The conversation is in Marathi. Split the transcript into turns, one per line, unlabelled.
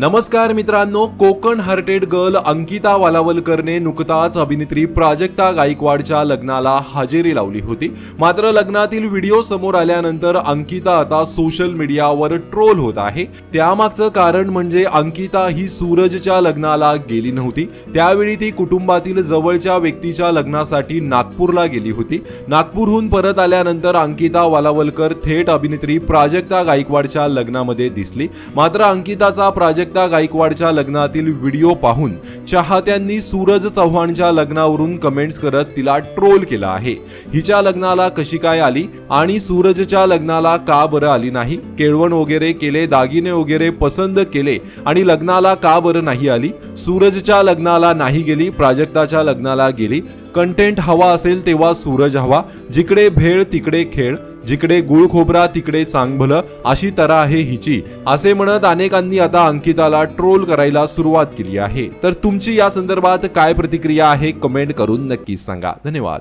नमस्कार मित्रांनो कोकण हार्टेड गर्ल अंकिता वालावलकरने नुकताच अभिनेत्री प्राजक्ता गायकवाडच्या लग्नाला हजेरी लावली होती. मात्र लग्नातील व्हिडिओ समोर आल्यानंतर अंकिता आता सोशल मीडियावर ट्रोल होत आहे. त्यामागचं कारण म्हणजे अंकिता ही सूरजच्या लग्नाला गेली नव्हती. त्यावेळी ती कुटुंबातील जवळच्या व्यक्तीच्या लग्नासाठी नागपूरला गेली होती. नागपूरहून परत आल्यानंतर अंकिता वालावलकर थेट अभिनेत्री प्राजक्ता गायकवाडच्या लग्नामध्ये दिसली. मात्र अंकिताचा प्राजक्ता गायकवाडच्या लग्नातील व्हिडिओ पाहून चाहत्यांनी सूरज चव्हाणच्या लग्नावरून कमेंट्स करत तिला ट्रोल केला आहे. हिच्या लग्नाला कशी काय आली आणि सूरजच्या लग्नाला का बरं आली नाही? केळवण वगैरे केले दागिने वगैरे पसंत केले आणि लग्नाला का बरं नाही आली? सूरजच्या लग्नाला नाही गेली प्राजक्ताच्या लग्नाला गेली. कंटेंट हवा असेल तेव्हा सूरज हवा. जिकडे भेळ तिकडे खेळ. जिकडे गुळ खोबरा तिकडे चांगभलं अशी तरा आहे हिची. असे म्हणत अनेकांनी आता अंकिताला ट्रोल करायला सुरुवात केली आहे. तर तुमची या संदर्भात काय प्रतिक्रिया आहे कमेंट करून नक्कीच सांगा. धन्यवाद.